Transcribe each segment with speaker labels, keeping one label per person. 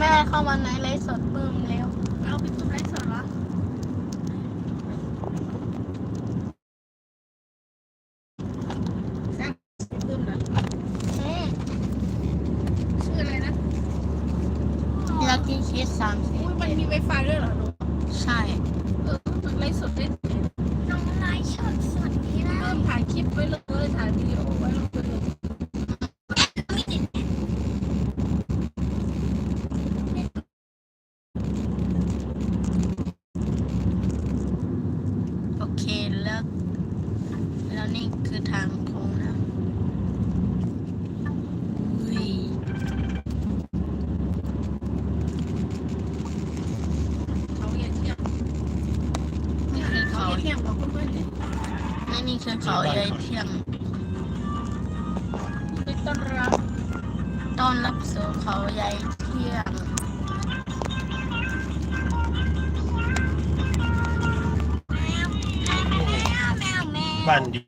Speaker 1: แม่เข้ามาในไลฟ์สด
Speaker 2: โอเค
Speaker 1: แล้ว แล้วนี่คือทาง
Speaker 2: And.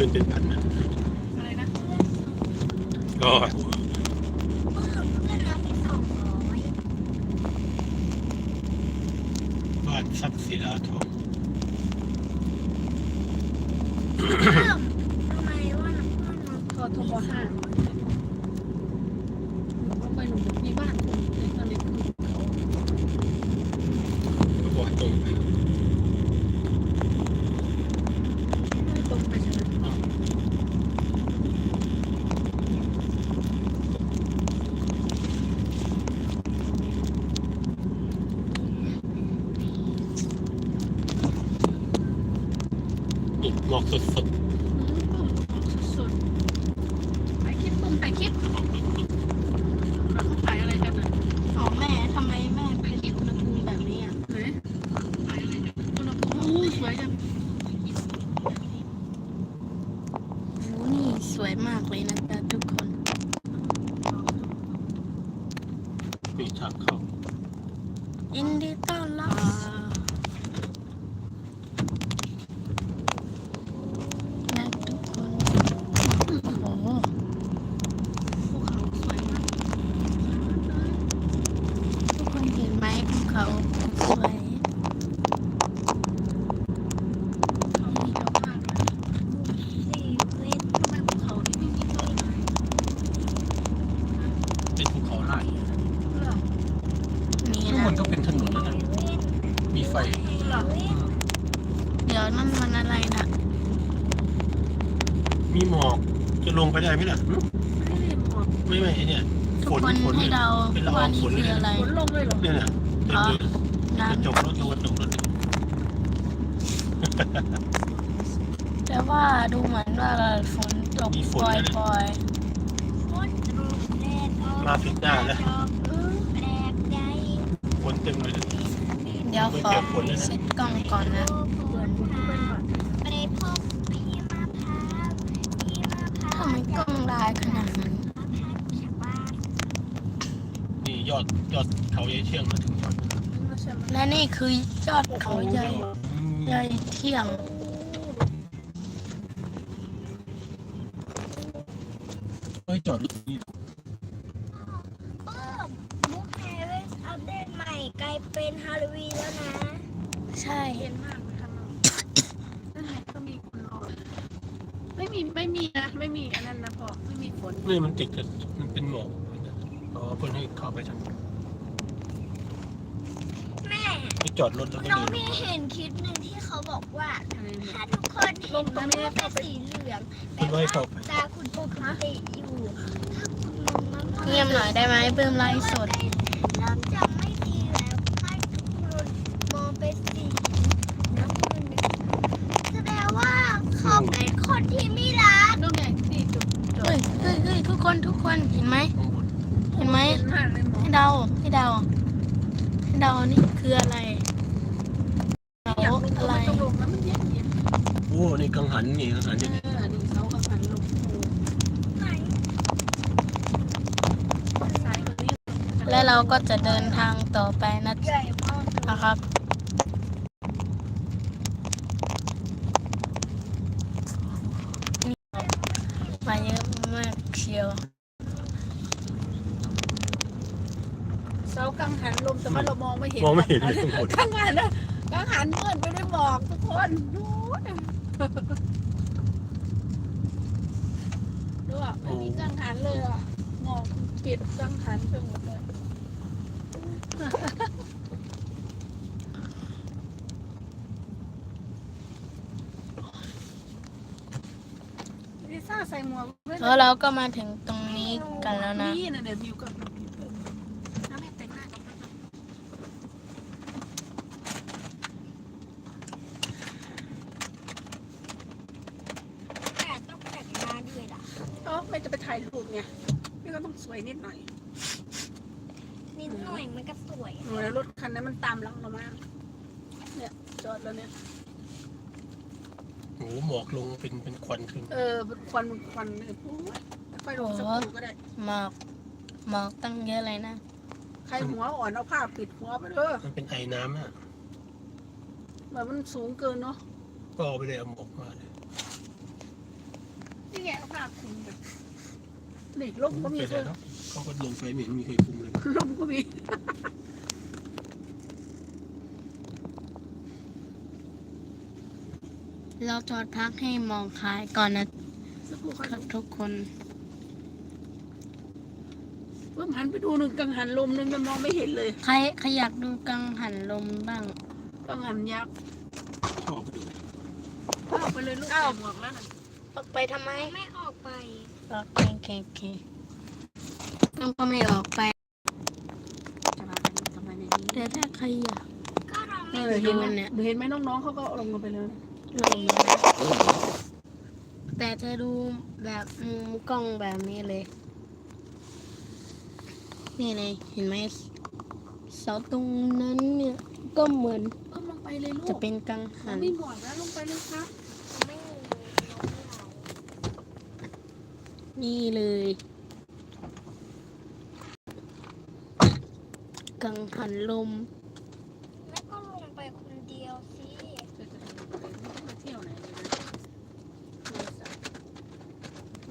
Speaker 2: ขึ้
Speaker 1: น
Speaker 2: เป็น
Speaker 3: พันนะ
Speaker 2: อะไรนะ
Speaker 3: ก็บ้านทรัพย์ศิลาทอง
Speaker 2: หลอกส
Speaker 1: ด
Speaker 2: ม่
Speaker 1: ไม่เนี่ยทุกคนให้
Speaker 3: เรา
Speaker 1: ว่านี่คืออะไร
Speaker 2: ฝนลงเลยเหรอ
Speaker 3: เนี่ยนะเดี๋วกระจกรถยน
Speaker 1: แต่ว่าดูเหมือนว่าฝนตกปล่อย
Speaker 4: ๆ
Speaker 3: มาถึงได้
Speaker 4: แล้ว
Speaker 3: ฝนเต็มเลย
Speaker 1: เดี๋ยวขอเซ็ตกล้องก่อนนะ
Speaker 2: ทำ
Speaker 1: ไมกล้องลายขนาด
Speaker 3: ยอดยอดเขาใหญ่เชียงมาถึงยอด
Speaker 1: และนี่คือยอดเขาใหญ่ใหญ่เที่ยง
Speaker 3: เฮ้ยจอดรถนี่
Speaker 4: บุ๊กแฮร์ริอัปเดตใหม่กลายเป็นฮาโลวีแล้วนะ
Speaker 1: ใช่
Speaker 2: เยนมากนะคะนั่นแหละก็มีคนไม่มีไม่มีนะไม่มีอันนั้นนะพอไม่มีฝน
Speaker 3: นี่มันติดกับมันเป็นหมอก อ๋อเพื่อนให้เข้าไปทาง
Speaker 4: แม่
Speaker 3: ที่จอดรถแล้วก็
Speaker 4: น้องมีเห็นคลิปหนึ่งที่เขาบอกว่า ถ้าทุกคนเห็นมันเป็นสีเหลือง
Speaker 3: แปลว่า
Speaker 4: ตาคุณปกติอยู่
Speaker 1: เงียบหน่อยได้ไหมเบิ่มไลฟ์สด
Speaker 4: เริ่มจะไม่ดีแล้วทุกคนมองเปสีน้ำเงินแสดงว่าเขาเป็นคนที่ไม่รัก
Speaker 2: ลูกใหญ่ที่จุด
Speaker 1: เฮ้ยเฮ้ยเฮ้ยทุกคนทุกคนเห็นไหม ดาให้เดาให้เดานี่คืออะไรเดา
Speaker 2: อยากลง
Speaker 1: อะ
Speaker 2: ก็
Speaker 1: ไร
Speaker 2: ไม่ต้องลงแล้วมันเย็นเย็น
Speaker 3: โอ้นี่กังหันนี่กังหัน
Speaker 2: เอ
Speaker 3: นี่
Speaker 2: อนี่เสากระสันลงโอ้
Speaker 4: ไหน
Speaker 2: สายแบบนี้
Speaker 1: และเราก็จะเดินทางต่อไปนะ
Speaker 4: ใหญ่มาก
Speaker 1: นะครับ มาเยอะมากเชียว
Speaker 2: เสา กังหันลมแต่ว่าเรามองไม่เห็น
Speaker 3: มองไม่เห็นเลยข้างบน
Speaker 2: กังหันนะกังหันมืดไปด้วยหมอกทุกคนดูดูอะไม่มีกังหันเลยอะหมอกปิดกังหันไปหมดเลยลิซ่าใส่หมวกด้วย
Speaker 1: แล้วเราก็มาถึงตรงนี้กันแล้วนะ
Speaker 2: นี่นะเดี๋ยววิวกับน้ำแม่แต่งหน้ากับ
Speaker 4: แต่ต้องแต่งหน้าด้วยล่ะ
Speaker 2: อ๋อไม่จะไปถ่ายรูปไงพี่ก็ต้องส วยนิดหน่อย
Speaker 4: นิดหน่อยมันก็สวย
Speaker 2: หนูแล้วรถคันนั้นมันตามหลังเรามาเนี่ยจอดแล้วเนี่ย
Speaker 3: โอ้โหหมอกลงเป็นเป็นควันขึ้น
Speaker 2: เออเป็นควันเป็นควันเลยปุ๊บไปลงสักครู่ก็ได้
Speaker 1: หมอกหมอกตั้งเยอะเลยนะ
Speaker 2: ใครหัวอ่อนเอาผ้าปิดหัวไปเด้อ
Speaker 3: มันเป็นไอน้ำอะ
Speaker 2: แบบมันสูงเกินเนาะ
Speaker 3: ก็เอาไปเลยเอาหมอกมาเลย
Speaker 2: นี่ไงเอาผ้าคลุมแบบนี่ลมก็มี
Speaker 3: เป็น
Speaker 2: เธ
Speaker 3: ไร
Speaker 2: อ
Speaker 3: เนาะเขาก็ลงไฟไม่เห็นมีใครคุมเลย
Speaker 2: ลมก็มี
Speaker 1: เราจอดพักให้หมองคลายก่อนนะ
Speaker 2: สักครู่
Speaker 1: ค
Speaker 2: ค่อย
Speaker 1: รับทุกคน
Speaker 2: เพิ่มหันไปดูหนึ่งกังหันลมนึงมันมองไม่เห็นเลย
Speaker 1: ใครใครอยากดูกังหันลมบ้าง
Speaker 2: กังหันยักษ์
Speaker 3: ชอบไปดู
Speaker 2: เอาไปเลยลูกใส่หมวกแล้วนะ
Speaker 1: ออกไปทำไม
Speaker 4: ไม่ออกไป
Speaker 1: โอเคโอเคโอเค ต้องก็ไม่ออกไป
Speaker 2: จะมาทำไมในนี้
Speaker 1: แต่ถ้าใครอยาก
Speaker 4: ก็เรา
Speaker 2: เอ
Speaker 4: ไม่
Speaker 2: อเห็นไหม
Speaker 1: เนี่ย
Speaker 2: เห็นไหมน้องๆเขาก็ลงกันไปเลย
Speaker 1: ลงนะแต่จะดูแบบมุมกล้องแบบนี้เลย นี่เลยเห็นไหมเสาตรงนั้นเนี่ยก็เหมือน
Speaker 2: เออลงไปเลยลูก
Speaker 1: จะเป็นกังหัน
Speaker 2: ไม่หมวกแล้วลงไปเลยครับ
Speaker 4: ไม่มีน้องเรา
Speaker 1: นี่เลย กังหันลม
Speaker 4: แล้วก็ลงไปคนเดียวสิ
Speaker 2: มาเที่ยวไหนเลยนะ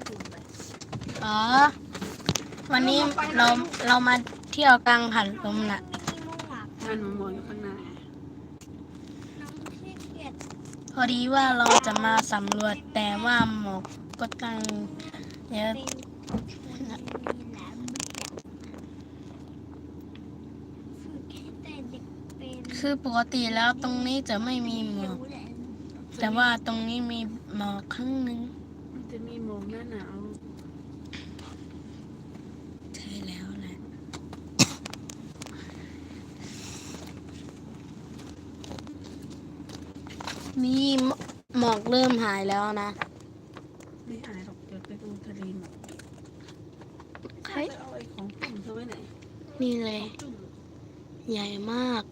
Speaker 2: ดูไป
Speaker 1: อ๋อ วันนี้เราเรามาเที่ยวกังหันลมน่ะ
Speaker 4: ไม่มีมุ่งหลัก
Speaker 2: งานหมวกอยู่ข้างหน้า
Speaker 4: น้องขี้เกียจ
Speaker 1: พอดีว่าเราจะมาสำรวจแต่ว่าหมอกก็ตั้งเยอะ
Speaker 4: เป็นคนมีแหลมเบี้ยฝึกให้แต่เด็กเป็น
Speaker 1: คือปกติแล้วตรงนี้จะไม่มีหมอก
Speaker 4: รู้แหละ
Speaker 1: แต่ว่าตรงนี้มีหมอกครั้งหนึ่ง
Speaker 2: มันจะมีหมวกหน้าหนาว
Speaker 1: ใช่แล้วแหละนี่หมอกเริ่มหายแล้วนะ
Speaker 2: ไม่อายหรอกเดี๋ยวไปดูทะเลหมอก
Speaker 1: ใค
Speaker 2: ใค
Speaker 1: ร
Speaker 2: รเอาไอ้ของจุ่มเธอไว้ไหน
Speaker 1: นี่เลย
Speaker 2: จุ่ม
Speaker 1: ใหญ่มาก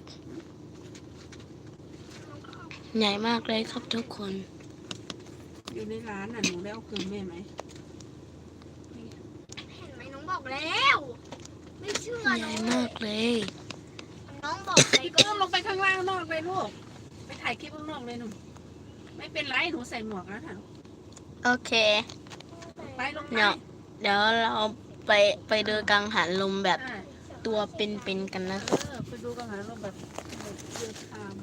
Speaker 1: ใหญ่มากเลยครับทุกคน
Speaker 2: อยู่ในร้านน่ะหนูได้เอาคืนแม่ไหม
Speaker 4: เห็นไหมน้องบอกแล้ว ไม่เชื่อ
Speaker 1: ใหญ่
Speaker 4: น้อง
Speaker 1: มากเลย
Speaker 4: น้องบอกเลย
Speaker 2: พี่
Speaker 4: ก็
Speaker 2: เพิ่มลงไปข้างล่างนอกเลยลูก ไปถ่ายคลิปข้างนอกเลยหนู ไม่เป็นไรหนูใส่หมวกแล้วค่ะ
Speaker 1: โอเค
Speaker 2: ไปลงไป
Speaker 1: เนาะ เดี๋ยวเราไปไปดูกังหันลมแบบ
Speaker 2: ใช่
Speaker 1: ตัวเป็นๆกันนะ
Speaker 2: เออไปดูกันหาเราแบบแบบเดือดตาม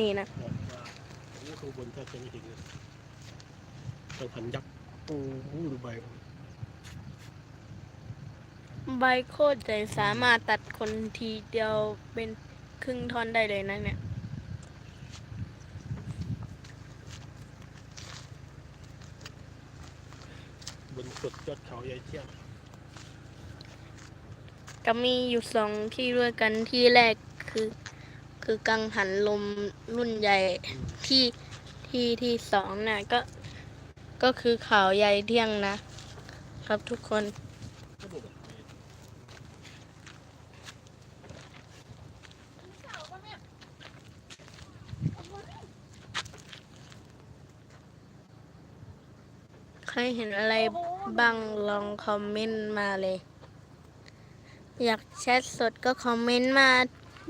Speaker 1: นี่นะ
Speaker 3: หมอกว่าโอ้โหข้างบนถ้าจะไม่เห็นเลยกังหันยักษ์โอ้โหดูใบ
Speaker 1: ใบโคตรใหญ่สามารถตัดคนทีเดียวเป็นครึ่งท่อนได้เลยนะเนี่ย
Speaker 3: บนสุดยอดเขาใหญ่เชี่ยง
Speaker 1: ก็มีอยู่สองที่ด้วยกันที่แรก คือคือกังหันลมรุ่นใหญ่ที่ที่ที่สองน่ะก็ ก็คือเขาใหญ่เที่ยงนะ ครับทุกคน
Speaker 3: ก็บอกว่า
Speaker 1: ใครเห็นอะไรบ้างลองคอมเมนต์มาเลย อยากแชทสดก็คอมเมนต์มา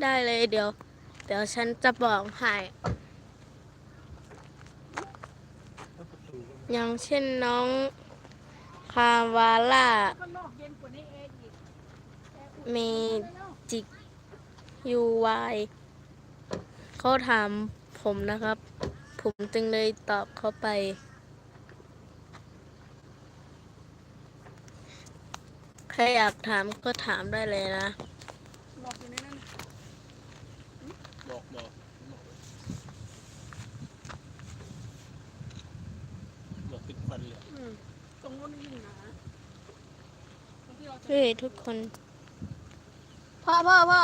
Speaker 1: ได้เลยเดี๋ยวเดี๋ยวฉันจะบอกให้
Speaker 3: ปร
Speaker 1: อย่างเช่นน้องคาวาล่า
Speaker 2: ข้างนอกเย็นกว่านี้เองอีก
Speaker 1: เมจิกยูวายเขาถามผมนะครับ ผมจึงเลยตอบเขาไป ใครอยากถามก็ถามได้เลยนะ
Speaker 2: หลอกอยู่ในนั้น
Speaker 3: หมอกหมอกหมอกหมอกติดควันเลย
Speaker 2: อืมตรงนู้นยิ่งหนา ตรงที่เราจะ
Speaker 1: เฮ้ยทุกคน พ่อพ่อพ่อ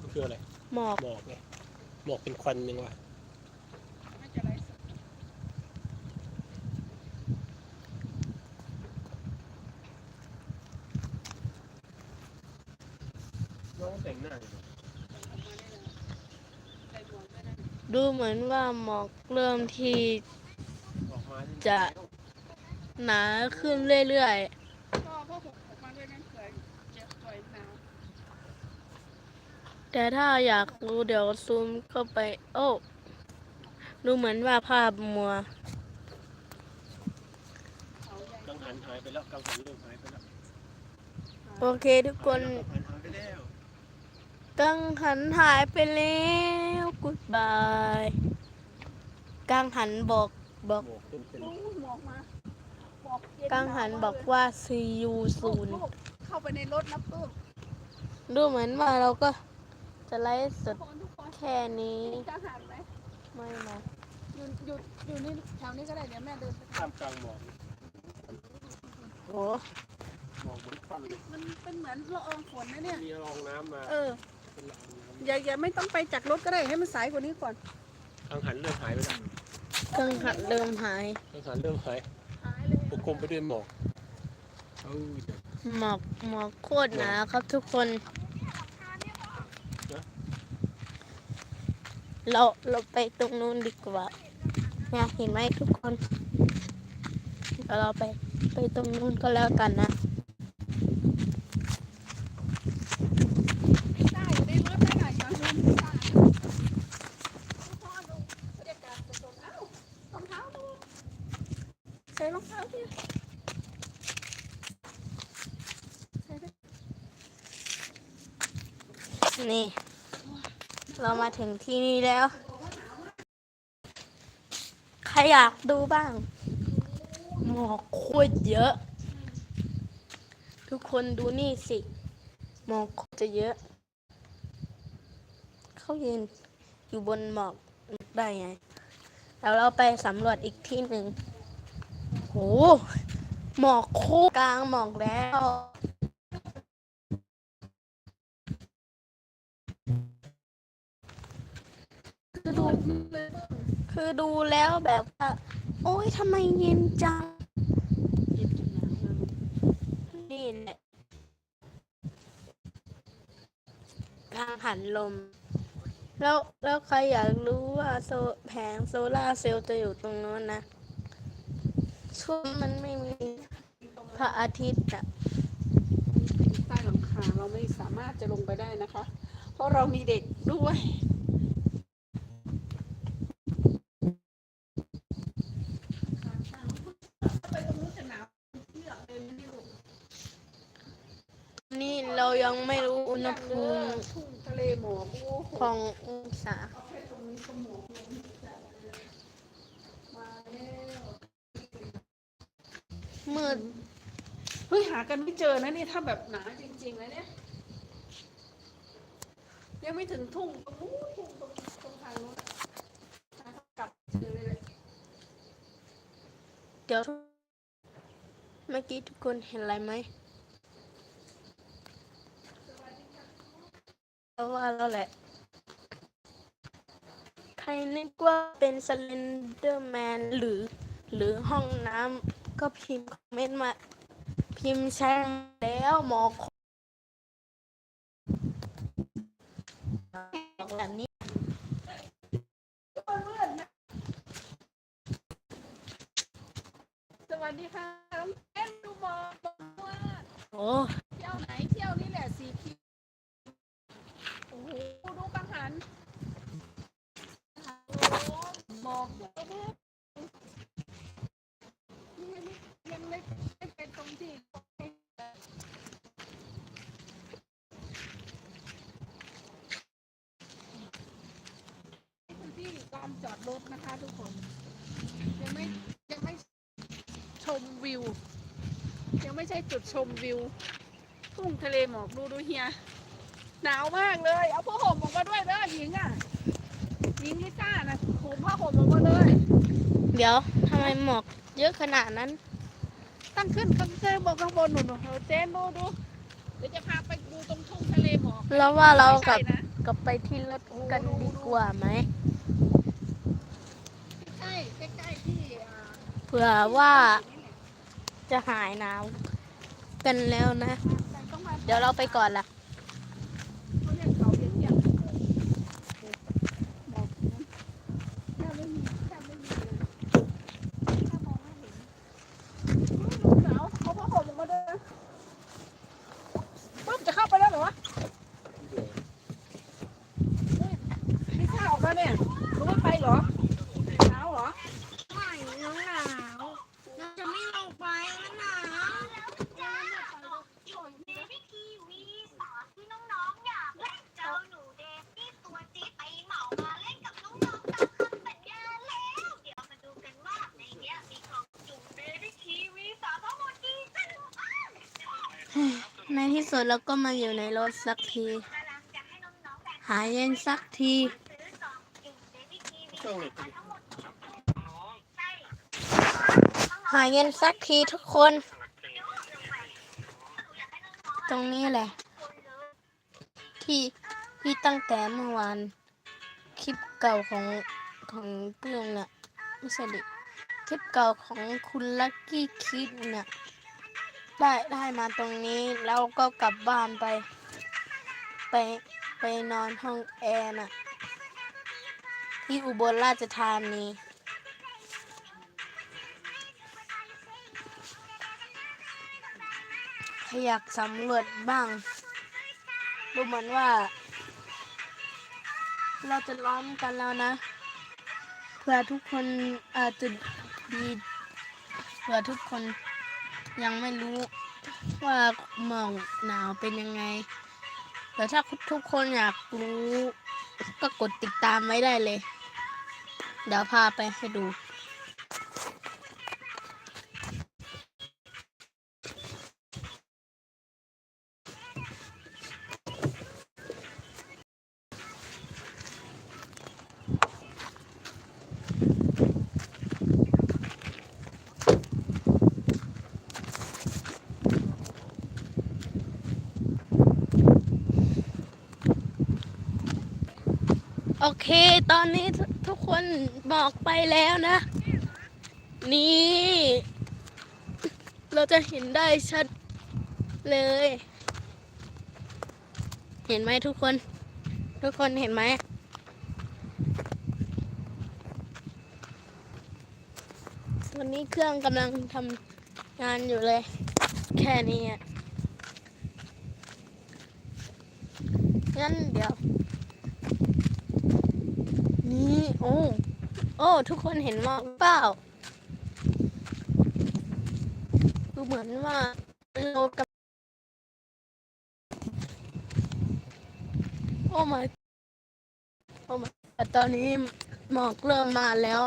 Speaker 3: มันคืออะไร
Speaker 1: หมอก
Speaker 3: หมอกไงหมอกเป็นควันยังวะ
Speaker 2: ไม่จะไรสด
Speaker 3: น้องแต่งหน้าอยู่
Speaker 2: ใส่หมวกไม่ได้
Speaker 1: ดูเหมือนว่าหมอกเริ่มที่
Speaker 3: ออกมานี่
Speaker 1: จะหนาขึ้นเรื่อย
Speaker 2: ก็พวกผมออกมาด้วยนั้นเผื่อเจ็บป่วยหนาว
Speaker 1: ๆ แต่ถ้าอยากรู้เดี๋ยวซูมเข้าไป โอ้ดูเหมือนว่าภาพมัว
Speaker 2: เขาใหญ่
Speaker 3: กังหันหายไปแล้วกังหันเริ่มหายไปแล้ว
Speaker 1: โอเคทุกคน
Speaker 3: กังหันหายไปแล้ว
Speaker 1: กังหันหายไปแล้วกุดบายกังหันบอกบอก
Speaker 3: หมอกเป็นเป็น
Speaker 2: โอ้หมอกมาหมอกเย็
Speaker 1: กังหันบอกว่า see you
Speaker 2: ลูก
Speaker 1: soon
Speaker 2: ลูกเข้าไปในรถนะปุ๊บ
Speaker 1: ดูเหมือนว่าเราก็ จะไลฟ์ส
Speaker 2: ทุ
Speaker 1: ด
Speaker 2: กคนทุกคน
Speaker 1: แค่นี้
Speaker 2: กังหันไหม
Speaker 1: ไม่นะ
Speaker 2: อยู่อยู่อยู่นี่แถวนี้ก็ได้เดี๋ยวแม่เดินไป
Speaker 3: ท่ามกลางหมอก
Speaker 1: โอ้
Speaker 3: หมอกเหมือนควันเลย
Speaker 2: มันเป็นเหมือนละอองฝนนะเนี่ย
Speaker 3: มีละอองน้ำมา
Speaker 2: เออ
Speaker 3: เป็นละอองน้
Speaker 2: อย่าอย่าไม่ต้องไปจากรถก็ได้ให้มันสายกว่านี้ก่อนำ
Speaker 3: กังหันเริ่มหายไปแล้ว
Speaker 1: กังหันเริ่มหาย
Speaker 3: กังหันเริ่มหาย
Speaker 2: หายเลย
Speaker 3: ปกคลุมไปด้วยหมอกเอ้ย
Speaker 1: หมอกหมอกโคตรหนาครับทุกคน เราเราไปตรงนู้นดีกว่าเนี่ยเห็นไหมทุกคนเดี๋ยวเราไปไปตรงนู้นก็แล้วกันนะ
Speaker 2: ได้อยู่ในรถได้ค่ะอย่าลืมตาพ่อดูบรรยากาศสดๆเอ้ารองเท้าดูใส่รองเท้าที่ใส่ได้
Speaker 1: นี่ เรามา ถึงที่นี่แล้ว ใครอยากดูบ้างหมอกโคตรเยอะ ทุกคนดูนี่สิหมอกโคตรจะเยอะ เขายืนอยู่บนหมอกได้ไงแล้วเราไปสำรวจอีกที่หนึ่งโหหมอกโคตรกลางหมอกแล้ว คือดูแล้วแบบว่าโอ๊ยทำไมเย็นจัง
Speaker 2: นี่
Speaker 1: แหละทางหันลม แล้วแล้วใครอยากรู้ว่าโซแผงโซล่าเซลล์จะอยู่ตรงโน้นนะ ช่วงมันไม่มีพระอาทิตย์อะ
Speaker 2: ใต้หลังคาเราไม่สามารถจะลงไปได้นะคะ เพราะเรามีเด็กด้วย ยั
Speaker 1: งไม่รู้อุณหภูมิ
Speaker 2: ทุ่งทะเลหมอก
Speaker 1: ขององศา
Speaker 2: แค่ตรงนี้ก็หมอกลงจัดเลยมาแล้ว
Speaker 1: มืด
Speaker 2: เฮ้ยหากันไม่เจอนะนี่ถ้าแบบหนาจริงๆนะเนี่ยยังไม่ถึงทุ่งตรงนู้นทุ่งตรงตรงทางนู้นหาเท่ากับเจอเลย
Speaker 1: เดี๋ยวเมื่อกี้ทุกคนเห็นอะไรไหมเพราะ ว่าแล้วแหละ ใครนึกว่าเป็นสเลนเดอร์แมนหรือ หรือห้องน้ำก็พิมพ์คอมเมนต์มา พิมพ์แชร์แล้วหมอขอแบบนี้
Speaker 2: สวัสดีค่ะน้องเอ็นดูบอกบอกว่า
Speaker 1: โอ้
Speaker 2: เที่ยวไหนเที่ยวนี่แหละสีคิวโอ้โหดูกังหันหมอกเยังไม่เป็นตรงที่พื้นที่ลานจอดรถนะคะทุกคน ยังไม่ยังไม่ชมวิว ยังไม่ใช่จุดชมวิว ทุ่งทะเลหมอกดูดูเฮีย หนาวมากเลย เอาผ้าห่มออกมาด้วยเด้อหญิงอะหญิงลิซ่านะ มผ้าห่มออกมาเลย
Speaker 1: เดี๋ยวทำไมหมอกเยอะขนาดนั้น
Speaker 2: ตั้งขึ้นข้างเจ้บอกข้างบนหนูหนูเจนดูดูเดี๋ยวจะพาไปดูตรงทุ่งทะเลหมอก
Speaker 1: แล้วว่าเรากลับ
Speaker 2: ใช่นะ
Speaker 1: กลับไปที่รถกันดีกว่าไหม
Speaker 2: ใกล้ใกล้ใกล้ๆที่อ่า
Speaker 1: เผื่อว่าจะหายหนาวกันแล้วนะ
Speaker 2: แต่ต้องมา
Speaker 1: เดี๋ยวเราไปก่อนละ
Speaker 2: เขาเรียกเขาเรียกอย่างหมอกนั้นแทบไม่มีแทบไม่มีเลยถ้ามองไม่เห็นอุ๊ยหนาวเอาผ้าห่มออกมาด้วยนะปุ๊บจะเข้าไปแล้วเหรอวะ ไม่ใช่ออกมาเนี่ยรู้ว่าไปเหรอหนาวเหรอ
Speaker 4: ไม่น้องหนาวเราจะไม่ลงไปมันหนาวเดวี่ทีวีสอนที่น้องๆอยากเล่นเจอหนูเดวี่ตัวจี๊ดไปเหมามาเล่นกับน้องๆตามคำสัญญาแล้ว เดี๋ยวมาดูกันว่าในเนี้ยมีกล่องจุ่มเดวี่ทีวีสอนทั้งหมดกี่ตัว
Speaker 1: ในที่สุดเราก็มาอยู่ในรถสักที
Speaker 4: หา
Speaker 1: ยเย็นสักที
Speaker 4: หมดใช่
Speaker 1: หายเย็นสักทีทุกคน ตรงนี้แหละ ที่ที่ตั้งแต่เมื่อวาน คลิปเก่าของของเพื่อนน่ะไม่ใช่ดิคลิปเก่าของคุณลักกี้คิดเนี่ย ได้ได้มาตรงนี้แล้วก็กลับบ้านไป ไปไปนอนห้องแอร์น่ะ ที่อุบลราชธานีอยากสำรวจบ้าง ดูเหมือนว่า เราจะล้อมกันแล้วนะเผื่อทุกคนอาจจะดีเผื่อทุกคน ยังไม่รู้ว่าหมอกหนาวเป็นยังไง แต่ถ้าทุกคนอยากรู้ ก็กดติดตามไว้ได้เลย เดี๋ยวพาไปให้ดู โอเค ตอนนี้ทุกคนบอกไปแล้วนะ นี่ เราจะเห็นได้ชัดเลย เห็นไหมทุกคน ทุกคนเห็นไหมวันนี้เครื่องกำลังทำงานอยู่เลย แค่นี้อะงั้นเดี๋ยว นี่ โอ้โอ้ ทุกคนเห็นหมอกเปล่าดูเหมือนว่าเรากับโอ้มาโอ้มาแต่ตอนนี้หมอกเริ่มมาแล้ว